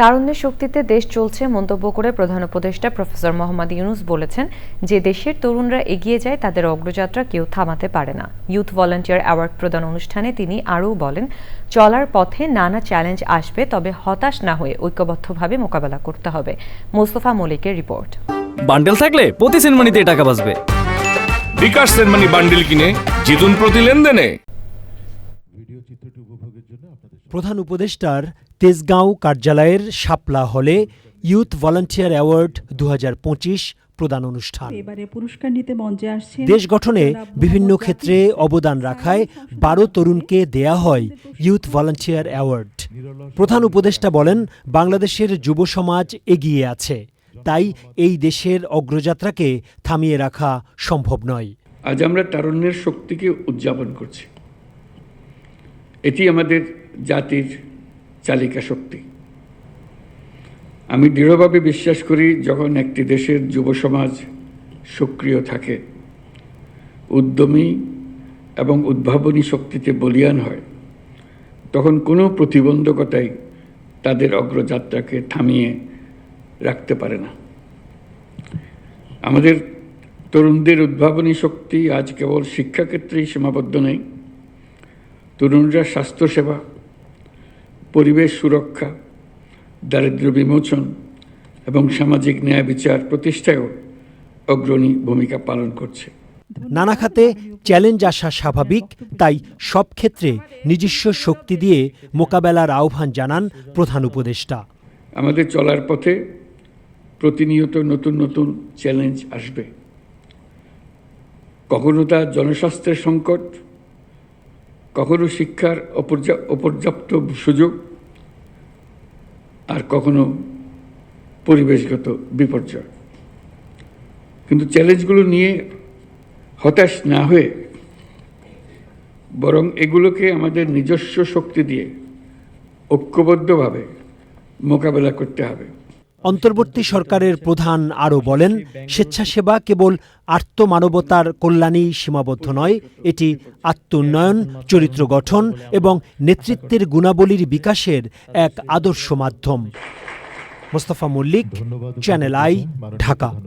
তারুণ্যের শক্তিতে দেশ চলছে মন্তব্য করে প্রধান উপদেষ্টা প্রফেসর মোহাম্মদ ইউনুস বলেছেন যে দেশের তরুণরা এগিয়ে যায় তাদের অগ্রযাত্রা কেউ থামাতে পারে না। ইউথ ভলান্টিয়ার অ্যাওয়ার্ড প্রদান অনুষ্ঠানে তিনি আরও বলেন চলার পথে নানা চ্যালেঞ্জ আসবে তবে হতাশ না হয়ে ঐক্যবদ্ধভাবে মোকাবেলা করতে হবে। মোস্তফা মলিকের রিপোর্ট। বান্ডেল থাকলে প্রতি সেনমানিতে টাকা বাঁচবে। বিকাশ সেনমানি বান্ডিল কিনে জিতুন প্রতি লেনদেনে। প্রধান উপদেষ্টার তেজগাঁও কার্যালয়ের শাপলা হলে ইউথ ভলান্টিয়ার অ্যাওয়ার্ড দু হাজার পঁচিশ প্রদান অনুষ্ঠান। পুরস্কার নিতে মঞ্চে আসছে দেশ গঠনে বিভিন্ন ক্ষেত্রে অবদান রাখায় বারো তরুণকে দেয়া হয় ইউথ ভলান্টিয়ার অ্যাওয়ার্ড। প্রধান উপদেষ্টা বলেন বাংলাদেশের যুব সমাজ এগিয়ে আছে। তাই এই দেশের অগ্রযাত্রাকে থামিয়ে রাখা সম্ভব নয়। আজ আমরা তারুণ্যের শক্তিকে উদযাপন করছি। এটি আমাদের জাতির চালিকা শক্তি। আমি দৃঢ়ভাবে বিশ্বাস করি, যখন একটি দেশের যুব সমাজ সক্রিয় থাকে, উদ্যমী এবং উদ্ভাবনী শক্তিতে বলিয়ান হয়, তখন কোনো প্রতিবন্ধকতাই তাদের অগ্রযাত্রাকে থামিয়ে রাখতে পারে না। আমাদের তরুণদের উদ্ভাবনী শক্তি আজ কেবল শিক্ষাক্ষেত্রেই সীমাবদ্ধ নেই, তরুণরা স্বাস্থ্যসেবা পরিবেশ সুরক্ষা দারিদ্র্য বিমোচন এবং সামাজিক ন্যায় বিচার প্রতিষ্ঠায়ও অগ্রণী ভূমিকা পালন করছে। নানা খাতে চ্যালেঞ্জ আসা স্বাভাবিক তাই সব ক্ষেত্রে নিজস্ব শক্তি দিয়ে মোকাবেলার আহ্বান জানান প্রধান উপদেষ্টা। আমাদের চলার পথে প্রতিনিয়ত নতুন নতুন চ্যালেঞ্জ আসবে। কখনো তা জনস্বাস্থ্যের সংকট কখনো শিক্ষার অপর্যা, অপর্যাপ্ত সুযোগ আর কখনো পরিবেশগত বিপর্যয়। কিন্তু চ্যালেঞ্জগুলো নিয়ে হতাশ না হয়ে বরং এগুলোকে আমাদের নিজস্ব শক্তি দিয়ে ঐক্যবদ্ধভাবে মোকাবেলা করতে হবে। অন্তর্বর্তী সরকারের প্রধান আরও বলেন স্বেচ্ছাসেবা কেবল আত্মমানবতার কল্যাণেই সীমাবদ্ধ নয় এটি আত্মোন্নয়ন চরিত্র গঠন এবং নেতৃত্বের গুণাবলীর বিকাশের এক আদর্শ মাধ্যম। Mostafa Mallick channel I Dhaka.